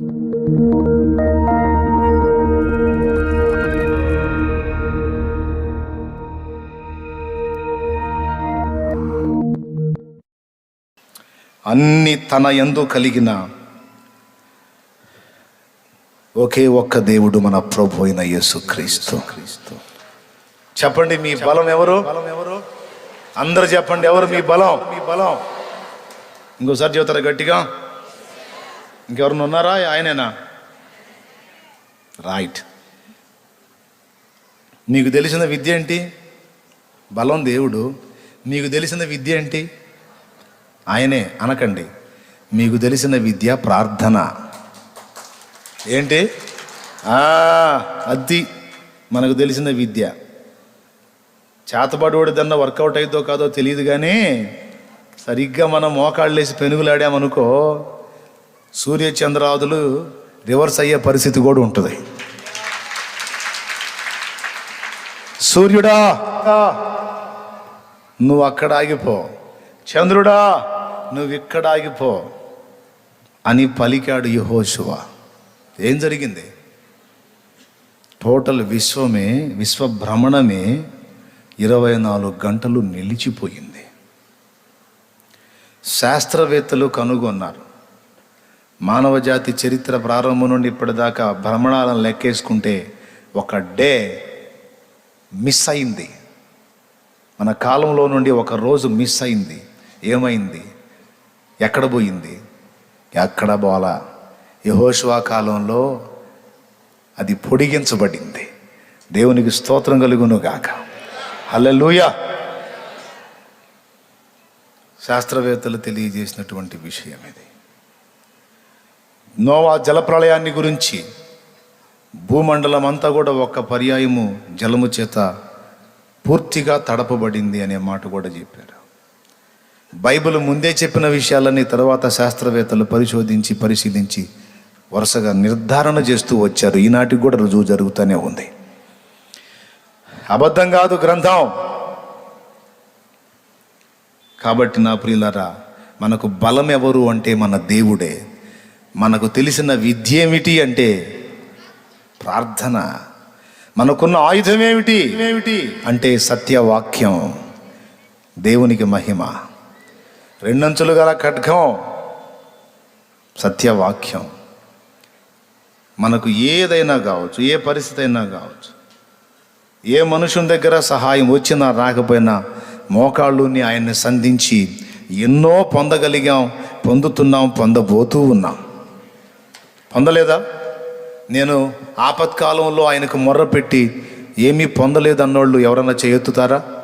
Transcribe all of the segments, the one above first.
అన్ని తన ఎందు కలిగిన ఒకే ఒక్క దేవుడు మన ప్రభు అయిన యేసు క్రీస్తు. చెప్పండి మీ బలం ఎవరు? అందరు చెప్పండి ఎవరు మీ బలం మీ బలం? ఇంకోసారి చెబుతారు గట్టిగా? ఇంకెవరన్నా ఉన్నారా? ఆయనేనా? రైట్ నీకు తెలిసిన విద్య ఏంటి? బలం దేవుడు. మీకు తెలిసిన విద్య ఏంటి? ఆయనే అనకండి. మీకు తెలిసిన విద్య ప్రార్థన. ఏంటి? అది మనకు తెలిసిన విద్య. చేతబడిదన్న వర్కౌట్ అవుతో కాదో తెలియదు కానీ సరిగ్గా మనం మోకాళ్ళు వేసి పెనుగులాడామనుకో సూర్య చంద్రాదులు రివర్స్ అయ్యే పరిస్థితి కూడా ఉంటుంది. సూర్యుడా నువ్వు అక్కడ ఆగిపో. చంద్రుడా నువ్వు ఇక్కడ ఆగిపో అని పలికాడు యహోశువ ఏం జరిగింది? టోటల్ విశ్వమే విశ్వభ్రమణమే ఇరవై నాలుగు గంటలు నిలిచిపోయింది. శాస్త్రవేత్తలు కనుగొన్నారు. మానవ జాతి చరిత్ర ప్రారంభం నుండి ఇప్పటిదాకా భ్రమణాలను లెక్కేసుకుంటే ఒక డే మిస్ అయింది. మన కాలంలో నుండి ఒక రోజు మిస్ అయింది. ఏమైంది? ఎక్కడ పోయింది? ఎక్కడ బోలా యహోషువా కాలంలో అది పొడిగించబడింది. దేవునికి స్తోత్రం కలుగును గాక. హల్లెలూయా! శాస్త్రవేత్తలు తెలియజేసినటువంటి విషయం ఇది నోవా జలప్రళయాన్ని గురించి భూమండలం అంతా కూడా ఒక్క పర్యాయము జలము చేత పూర్తిగా తడపబడింది అనే మాట కూడా చెప్పారు. బైబిల్ ముందే చెప్పిన విషయాలని తర్వాత శాస్త్రవేత్తలు పరిశోధించి పరిశీలించి వరుసగా నిర్ధారణ చేస్తూ వచ్చారు. ఈనాటికి కూడా రుజువు జరుగుతూనే ఉంది. అబద్ధం కాదు గ్రంథం. కాబట్టి నా ప్రియులరా మనకు బలం ఎవరు అంటే మన దేవుడే. మనకు తెలిసిన విద్య ఏమిటి అంటే ప్రార్థన. మనకున్న ఆయుధం ఏమిటి ఏమిటి అంటే సత్యవాక్యం. దేవునికి మహిమ. రెండంచులు గల ఖడ్గం సత్యవాక్యం. మనకు ఏదైనా కావచ్చు ఏ పరిస్థితి అయినా కావచ్చు. ఏ మనుషుని దగ్గర సహాయం వచ్చినా రాకపోయినా మోకాళ్ళుని ఆయన్ని సంధించి ఎన్నో పొందగలిగాం పొందుతున్నాం పొందబోతూ ఉన్నాం. పొందలేదా? నేను ఆపత్కాలంలో ఆయనకు మొర్ర పెట్టి ఏమీ పొందలేదు అన్నోళ్ళు ఎవరన్నా చేయెత్తుతారా?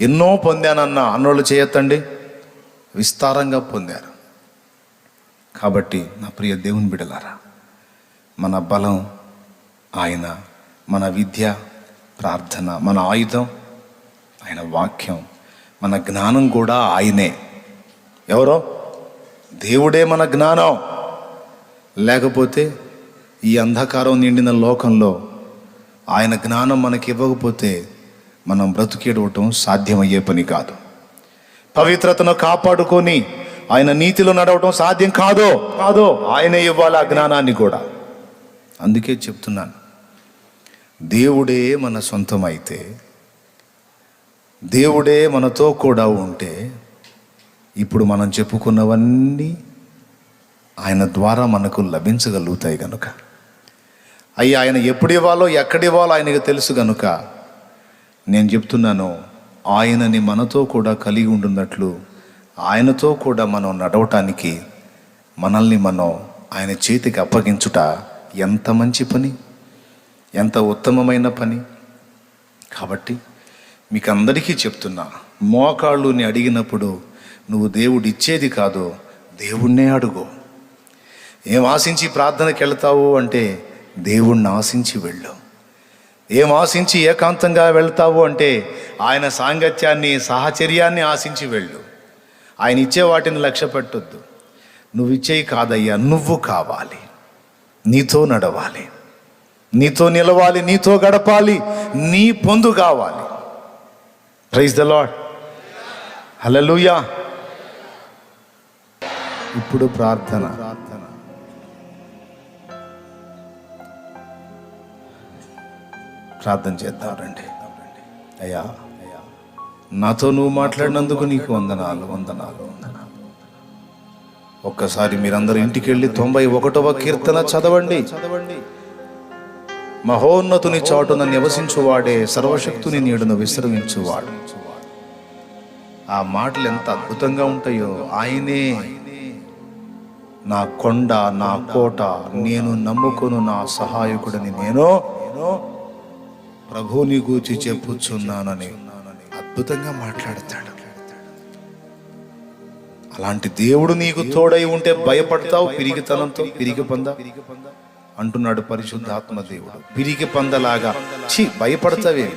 ఎన్నో పొందానన్న అన్నోళ్ళు చేయొత్తండి. విస్తారంగా పొందారు. కాబట్టి నా ప్రియ దేవుని బిడలారా మన బలం ఆయన మన విద్య ప్రార్థన మన ఆయుధం ఆయన వాక్యం మన జ్ఞానం కూడా ఆయనే. ఎవరో? దేవుడే మన జ్ఞానం. లేకపోతే ఈ అంధకారం నిండిన లోకంలో ఆయన జ్ఞానం మనకి ఇవ్వకపోతే మనం బ్రతికేడవటం సాధ్యమయ్యే పని కాదు. పవిత్రతను కాపాడుకొని ఆయన నీతిలో నడవటం సాధ్యం కాదో. కాదో. ఆయనే ఇవ్వాలి ఆ జ్ఞానాన్ని కూడా. అందుకే చెప్తున్నాను. దేవుడే మన సొంతం అయితే దేవుడే మనతో కూడా ఉంటే ఇప్పుడు మనం చెప్పుకున్నవన్నీ ఆయన ద్వారా మనకు లభించగలుగుతాయి కనుక అయ్యి ఆయన ఎప్పుడు ఇవ్వాలో ఎక్కడ ఇవ్వాలో ఆయనకు తెలుసు కనుక నేను చెప్తున్నాను ఆయనని మనతో కూడా కలిగి ఉంటున్నట్లు ఆయనతో కూడా మనం నడవటానికి మనల్ని మనం ఆయన చేతికి అప్పగించుట ఎంత మంచి పని ఎంత ఉత్తమమైన పని. కాబట్టి మీకు అందరికీ చెప్తున్నా మోకాళ్ళుని అడిగినప్పుడు నువ్వు దేవుడిచ్చేది కాదు దేవుణ్ణే అడుగు. ఏం ఆశించి ప్రార్థనకి వెళ్తావు అంటే దేవుణ్ణి ఆశించి వెళ్ళు. ఏం ఆశించి ఏకాంతంగా వెళ్తావు అంటే ఆయన సాంగత్యాన్ని సాహచర్యాన్ని ఆశించి వెళ్ళు. ఆయన ఇచ్చే వాటిని లక్ష్య పెట్టొద్దు. నువ్వు ఇచ్చేయి కాదయ్యా నువ్వు కావాలి. నీతో నడవాలి. నీతో నిలవాలి నీతో గడపాలి నీ పొందు కావాలి. ప్రైజ్ ద లాడ్ హల్లెలూయా ఇప్పుడు ప్రార్థన ప్రార్థన. ప్రార్థన చేద్దాం రండి. అయ్యా నాతో నువ్వు మాట్లాడినందుకు నీకు వందనాలు వందనాలు వందనాలు. ఒక్కసారి మీరందరూ ఇంటికి వెళ్ళి తొంభై ఒకటవ కీర్తన చదవండి చదవండి. మహోన్నతుని చాటున నివసించువాడే సర్వశక్తుని నీడును విశ్రమించువాడు. ఆ మాటలు ఎంత అద్భుతంగా ఉంటాయో ఆయనే. నా కొండ నా కోట నేను నమ్ముకొను నా సహాయకుడిని నేను. ప్రభుని గూర్చి చెప్పుచున్నానని అద్భుతంగా మాట్లాడతాడు. అలాంటి దేవుడు నీకు తోడై ఉంటే భయపడతావు పిరిగితనంతో పిరిగి పొంద? అంటున్నాడు పరిశుద్ధాత్మ దేవుడు. పిరిగి పొందలాగా. చి భయపడతావే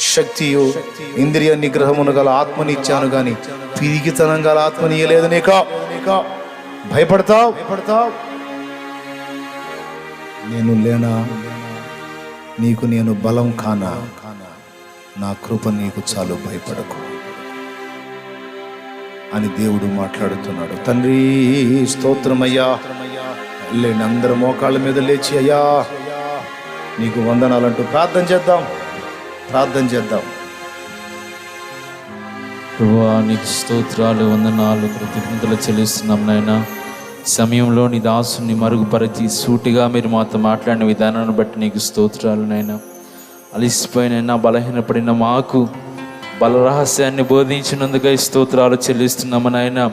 శక్తియు ఇంద్రియ నిగ్రహమును గల ఆత్మనిచ్చాను గాని పిరిగితనం గల ఆత్మనియలేదు నీకా నీకా? భయపడతావు? భయపడతావు. నేను లేనా? నీకు నేను బలం కానా? నా కృప నీకు చాలు భయపడకు. అని దేవుడు మాట్లాడుతున్నాడు. తండ్రి స్తోత్రమయ్యా. లేని అందరు మోకాళ్ళ మీద లేచి అయ్యా నీకు వందనాలంటూ ప్రార్థన చేద్దాం. ప్రార్థన చేద్దాం. ప్రభు నీకు స్తోత్రాలు వందనాలు కృతజ్ఞతలు చెల్లిస్తున్నాం నాయనా. సమయంలో నీ దాసుని మరుగుపరిచి సూటిగా మీరు మాతో మాట్లాడిన విధానాన్ని బట్టి నీకు స్తోత్రాలు నాయన. అలిసిపోయినైనా బలహీనపడిన మాకు బల రహస్యాన్ని బోధించినందుకై స్తోత్రాలు చెల్లిస్తున్నాము నాయన.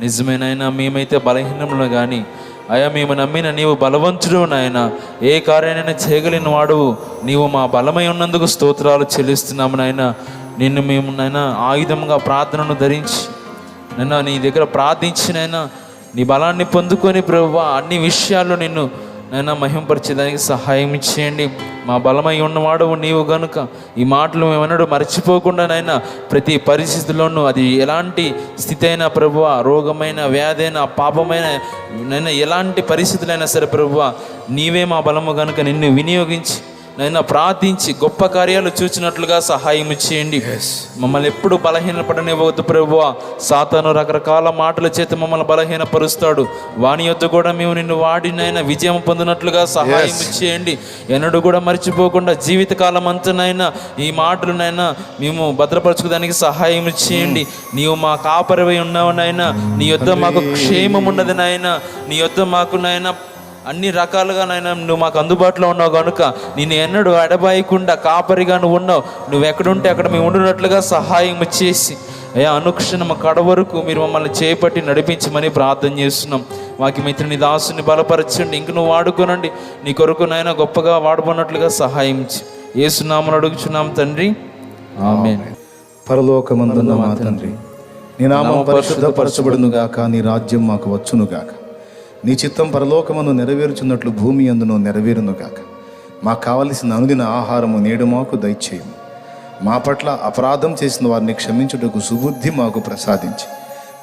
నిజమేనైనా మేమైతే బలహీనములు కానీ అయా మేము నమ్మిన నీవు బలవంతుడు నాయన. ఏ కార్యాన్ని చేయగలిగిన వాడువు. నీవు మా బలమై ఉన్నందుకు స్తోత్రాలు చెల్లిస్తున్నాము నాయన. నిన్ను మేము నాయన ఆయుధంగా ప్రార్థనను ధరించి నన్ను నీ దగ్గర ప్రార్థించినైనా నీ బలాన్ని పొందుకొని ప్రభు అన్ని విషయాల్లో నిన్ను నైనా మహింపరిచేదానికి సహాయం చేయండి. మా బలమై ఉన్నవాడు నీవు గనుక. ఈ మాటలు మేమన్నాడు మర్చిపోకుండా నైనా ప్రతి పరిస్థితుల్లోనూ అది ఎలాంటి స్థితి అయినా ప్రభువ రోగమైన వ్యాధైన పాపమైన నైనా ఎలాంటి పరిస్థితులైనా సరే ప్రభువ నీవే మా బలము గనుక నిన్ను వినియోగించి నైనా ప్రార్థించి గొప్ప కార్యాలు చూచినట్లుగా సహాయం చేయండి. మమ్మల్ని ఎప్పుడు బలహీనపడనివ్వద్దు ప్రభువ. సాతాను రకరకాల మాటల చేత మమ్మల్ని బలహీనపరుస్తాడు. వాని యొద్ద కూడా మేము నిన్ను వాడినైనా విజయం పొందినట్లుగా సహాయం చేయండి. ఎన్నడూ కూడా మర్చిపోకుండా జీవితకాలం అంతనైనా ఈ మాటలనైనా మేము భద్రపరచుకోవడానికి సహాయం చేయండి. నీవు మా కాపరివై ఉన్నావునైనా నీ యొద్ద మాకు క్షేమం ఉన్నది నాయన నీ యొద్ద మాకు నాయన అన్ని రకాలుగా నాయన నువ్వు మాకు అందుబాటులో ఉన్నావు కనుక నేను ఎన్నడూ ఎడబాయకుండా కాపరిగా నువ్వు ఉన్నావు. నువ్వు ఎక్కడుంటే అక్కడ మేము ఉండినట్లుగా సహాయం చేసి అయ్యా అనుక్షణం కడ వరకు మీరు మమ్మల్ని చేపట్టి నడిపించమని ప్రార్థన చేస్తున్నాం. మాకు మిత్రుని దాసుని బలపరచండి ఇంక నువ్వు వాడుకోనండి. నీ కొరకు నాయన గొప్పగా వాడుకున్నట్లుగా సహాయం ఏసునామని అడుగుచున్నాం తండ్రి. ఆమె పరలోకమందున్న మా తండ్రి నీ నామం పరిశుద్ధపరచబడును గాక నీ రాజ్యం మాకు వచ్చును గాక నీ చిత్తం పరలోకమందు నెరవేరుచున్నట్లు భూమి అందును నెరవేరును గాక. మాకు కావలసిన అనుదిన ఆహారము నేడు మాకు దయచేయము. మా పట్ల అపరాధం చేసిన వారిని క్షమించుటకు సుబుద్ధి మాకు ప్రసాదించి.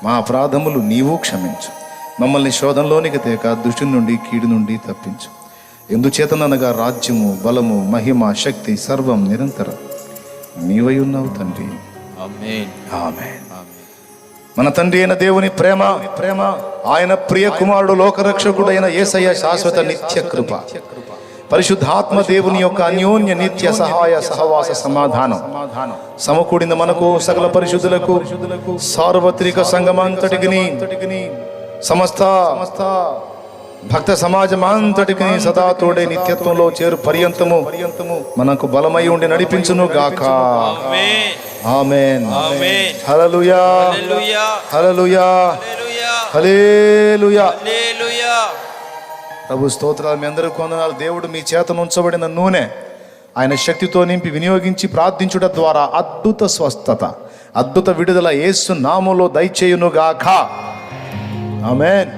మా అపరాధములు నీవు క్షమించు. మమ్మల్ని శోధంలోనికి తేక దుష్టి నుండి కీడు నుండి తప్పించు. ఎందుచేతననగా రాజ్యము బలము మహిమ శక్తి సర్వం నిరంతరం నీవై ఉన్నావు తండ్రి. ఆమేన్. ఆమె మన తండ్రి అయిన దేవుని ప్రేమ ప్రేమ ఆయన ప్రియ కుమారుడు లోకరక్షకుడైన యేసయ్య శాశ్వత నిత్య కృప. పరిశుద్ధాత్మ దేవుని యొక్క అన్యోన్య నిత్య సహాయ సహవాస సమాధానం. సమకూడిన మనకు సకల పరిశుద్ధులకు సార్వత్రిక సంగమంతటికి సమస్త సమస్త భక్త సమాజం అంతటికి సదా తోడే నిత్యత్వంలో చేరు పర్యంతము పర్యంతము మనకు బలమై ఉండి నడిపించును గాక. ఆమేన్. ప్రభు స్తోత్రాలు మీ అందరూ కొందనాలు దేవుడు మీ చేత ఉంచబడిన నూనె ఆయన శక్తితో నింపి వినియోగించి ప్రార్థించుట ద్వారా అద్భుత స్వస్థత అద్భుత విడుదల యేసు నామంలో దయచేయునుగాక ఆమెన్.